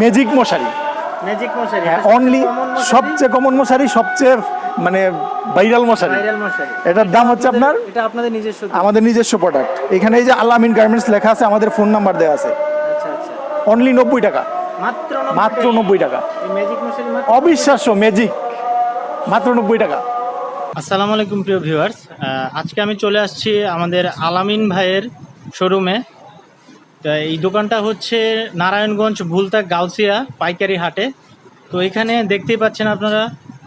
Magic মশারি magic মশারি হ্যাঁ অনলি সবচেয়ে কমন মশারি সবচেয়ে মানে ভাইরাল মশারি মশারি এটার দাম হচ্ছে আপনার? এটা আপনাদের নিজস্ব আমাদের নিজস্ব প্রোডাক্ট এখানে এই যে আলামিন গার্মেন্টস লেখা আছে আমাদের ফোন নাম্বার দেওয়া আছে। আচ্ছা আচ্ছা। অনলি নব্বই টাকা। মাত্র নব্বই টাকা। এই ম্যাজিক মশারি মাত্র অবিশ্বাস্য ম্যাজিক মাত্র নব্বই টাকা। আসসালামু আলাইকুম প্রিয় ভিউয়ার্স আজকে আমি চলে আসছি আমাদের আলামিন ভাইয়ের শোরুমে তো এই দোকানটা হচ্ছে নারায়ণগঞ্জ ভুলতা গাউসিয়া পাইকারি হাটে। তো এখানে দেখতেই পাচ্ছেন আপনারা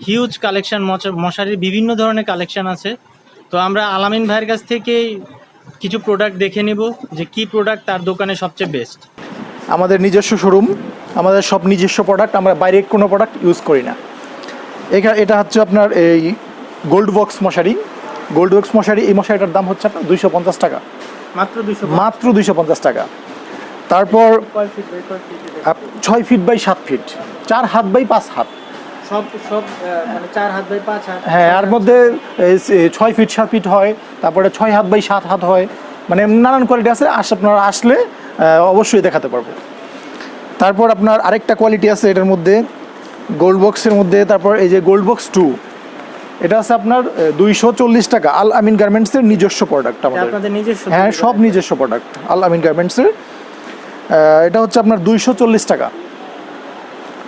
হিউজ কালেকশন মশারির বিভিন্ন ধরনের কালেকশন আছে। তো আমরা আলামিন ভাইয়ের কাছ থেকে কিছু প্রোডাক্ট দেখে নিব যে কি প্রোডাক্ট তার দোকানে সবচেয়ে বেস্ট আমাদের নিজস্ব শোরুম আমাদের সব নিজস্ব প্রোডাক্ট আমরা বাইরে কোনো প্রোডাক্ট ইউজ করি না। এখানে এটা হচ্ছে আপনার এই গোল্ড বক্স মশারি। গোল্ড বক্স মশারি, এই মশারিটার দাম হচ্ছে আপনার দুইশো পঞ্চাশ টাকা। মাত্র দুইশো পঞ্চাশ। টাকা। তারপর ছয় ফিট বাই সাত ফিট চার হাত বাই পাঁচ হাত। মানে চার হাত বাই পাঁচ হ্যাঁ এর মধ্যে এই ছয় ফিট সাত ফিট হয়। তারপরে ছয় হাত বাই সাত হাত হয়। মানে নানান কোয়ালিটি আছে। আপনারা আসলে অবশ্যই দেখাতে পারব। তারপর আপনার আরেকটা কোয়ালিটি আছে এটার মধ্যে। গোল্ড বক্সের মধ্যে। তারপর এই যে গোল্ড বক্স টু এটা আছে আপনার দুইশো চল্লিশ টাকা আল আমিন গার্মেন্টসের নিজস্ব প্রোডাক্ট আমাদের। নিজস্ব হ্যাঁ সব নিজস্ব প্রোডাক্ট আল আমিন গার্মেন্টসের। এটা হচ্ছে আপনার দুইশো চল্লিশ টাকা।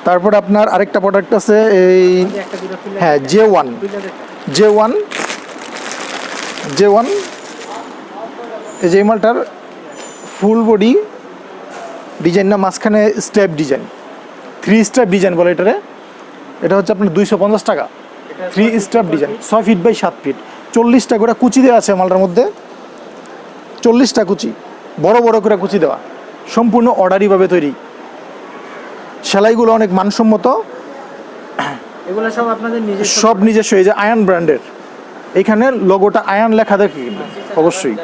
তারপর আপনার আরেকটা প্রোডাক্ট আছে এই হ্যাঁ J one. J one J one এই যে মালটার ফুল বডি ডিজাইন না মাঝখানে step design three step design বলে এটারে। এটা হচ্ছে আপনার দুইশো পঞ্চাশ টাকা। থ্রি ফিট ডিজাইন ছয় ফিট বাই সাত ফিট চল্লিশটা করে কুচি দেওয়া আছে মালটার মধ্যে। চল্লিশটা কুচি বড় বড় করে কুচি দেওয়া। সম্পূর্ণ অর্ডারিভাবে তৈরি। সেলাইগুলো অনেক মানসম্মত। এগুলো সব আপনাদের নিজস্ব সব নিজস্ব এই যে আয়ান ব্র্যান্ডের। এখানে লোগোটা আয়ান লেখা দেখি অবশ্যই।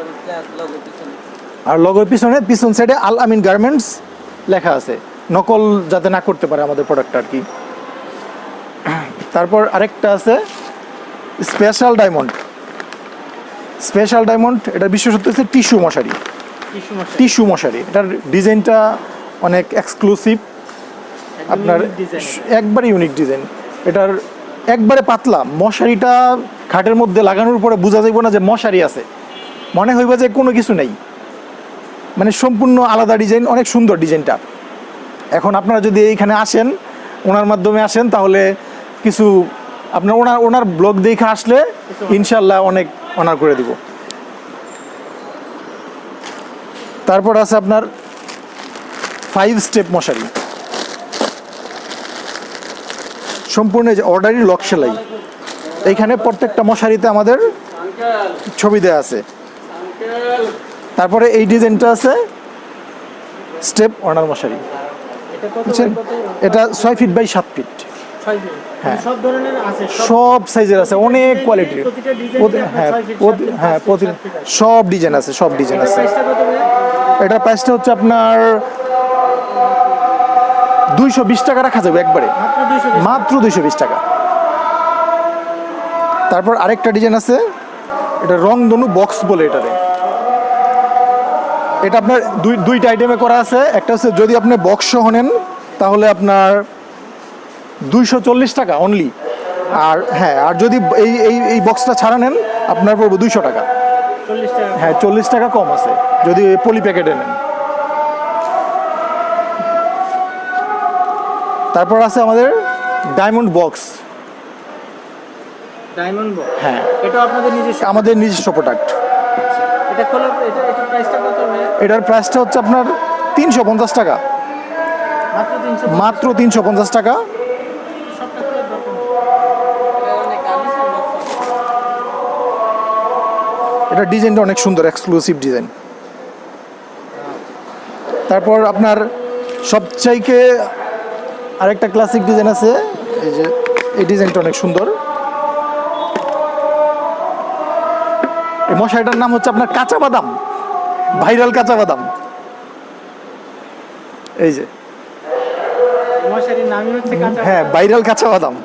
আর লগোর পিছনে পিছন সাইডে আল আমিন গার্মেন্টস লেখা আছে। নকল যাতে না করতে পারে আমাদের প্রোডাক্ট আর কি। তারপর আরেকটা আছে স্পেশাল ডায়মন্ড। স্পেশাল ডায়মন্ড এটা বিশেষত্ব হচ্ছে টিস্যু মশারি। টিস্যু মশারি। এটার ডিজাইনটা অনেক এক্সক্লুসিভ আপনার একবারে ইউনিক ডিজাইন এটার একবারে পাতলা মশারিটা খাটের মধ্যে লাগানোর পরে বোঝা যাইব না যে মশারি আছে। মনে হইব যে কোনো কিছু নেই। মানে সম্পূর্ণ আলাদা ডিজাইন অনেক সুন্দর ডিজাইনটা এখন আপনারা যদি এইখানে আসেন ওনার মাধ্যমে আসেন তাহলে কিছু আপনার ওনার ওনার ব্লগ দেখে আসলে ইনশাল্লাহ অনেক অনার করে দিব। তারপর আছে আপনার ফাইভ স্টেপ মশারি। সম্পূর্ণ যে অর্ডারি লক সেলাই। এইখানে প্রত্যেকটা মশারিতে আমাদের ছবি দেওয়া আছে। তারপরে এই ডিজাইনটা আছে স্টেপ অর্ডার মশারি। এটা ছয় ফিট বাই সাত ফিট। সব ধরনের আছে সব সাইজের আছে অনেক কোয়ালিটির হ্যাঁ হ্যাঁ প্রতি সব ডিজাইন আছে সব ডিজাইন আছে। প্রাইসটা হচ্ছে আপনার দুইশো বিশ টাকা রাখা যাবে একবারে। মাত্র 220 মাত্র দুইশো বিশ টাকা। তারপর আরেকটা ডিজাইন আছে এটা রং রংধনু বক্স বলে এটারে। এটা আপনার দুই দুইটা আইটেমে করা আছে। একটা হচ্ছে যদি আপনি বক্স সহ নেন তাহলে আপনার দুইশো চল্লিশ টাকা অনলি আর হ্যাঁ আর যদি এই এই এই বক্সটা ছাড়া নেন আপনার পড়বে দুইশো টাকা। 40 টাকা। হ্যাঁ চল্লিশ টাকা কম আছে যদি পলি প্যাকেটে নেন। তারপর আছে আমাদের ডায়মন্ড বক্স ডায়মন্ড বক্স হ্যাঁ। এটা আপনাদের নিজস্ব? আমাদের নিজস্ব প্রোডাক্ট এটা খোলা এটা এটা প্রাইসটা কত এটার প্রাইসটা হচ্ছে আপনার তিনশো পঞ্চাশ টাকা। মাত্র 300 মাত্র তিনশো পঞ্চাশ টাকা। এটা ডিজাইনটা অনেক সুন্দর এক্সক্লুসিভ ডিজাইন। তারপর আপনার সবচাইকে আরেকটা ক্লাসিক ডিজাইন আছে এই যে এই ডিজাইনটা অনেক সুন্দর। এই মশারিটার নাম হচ্ছে আপনার কাঁচা বাদাম ভাইরাল কাঁচা বাদাম। এই যে। হ্যাঁ ভাইরাল কাঁচা বাদাম।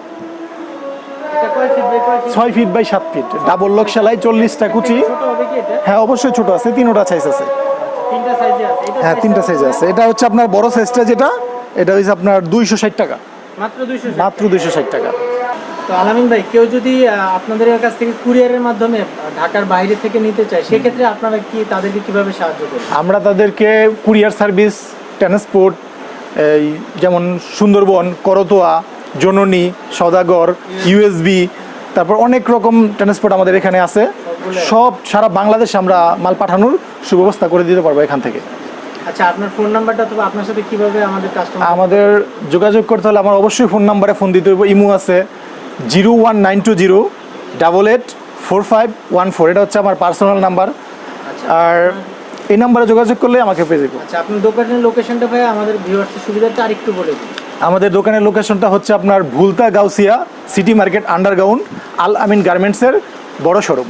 ছয় ফিট বাই সাত ফিট ডাবল লক সেলাই চল্লিশটা কুচি। হ্যাঁ অবশ্যই ছোট আছে তিনোটা সাইজ আছে। তিনটা সাইজে হ্যাঁ তিনটা সাইজ আছে। এটা হচ্ছে আপনার বড় সাইজটা যেটা এটা হচ্ছে আপনার দুইশো ষাট টাকা। মাত্র দুইশো ষাট টাকা। তো আলামিন ভাই কেউ যদি আপনাদের কাছ থেকে কুরিয়ারের মাধ্যমে ঢাকার বাইরে থেকে নিতে চায় সেক্ষেত্রে আপনারা কি তাদেরকে কীভাবে সাহায্য করবেন? আমরা তাদেরকে কুরিয়ার সার্ভিস ট্রান্সপোর্ট এই যেমন সুন্দরবন করতোয়া জননী সদাগর ইউএসবি তারপর অনেক রকম ট্রান্সপোর্ট আমাদের এখানে আছে। সব সারা বাংলাদেশে আমরা মাল পাঠানোর সুব্যবস্থা করে দিতে পারব এখান থেকে। আচ্ছা আপনার ফোন নাম্বারটা অথবা আপনার সাথে কীভাবে আমাদের কাস্টমার আমাদের যোগাযোগ করতে হলে আমার অবশ্যই ফোন নাম্বারে ফোন দিতে হবে ইমো আছে zero one nine two zero double eight four five one four. এটা হচ্ছে আমার পার্সোনাল নাম্বার আচ্ছা আর এই নাম্বারে যোগাযোগ করলে আমাকে পেয়ে যাব। আচ্ছা আপনার দোকানের লোকেশনটা ভাই আমাদের ভিউয়ার্সের সুবিধাটা আরেকটু বলে দিন। আমাদের দোকানের লোকেশনটা হচ্ছে আপনার Bhulta Gausia city market underground Al Amin গার্মেন্টসের বড় শোরুম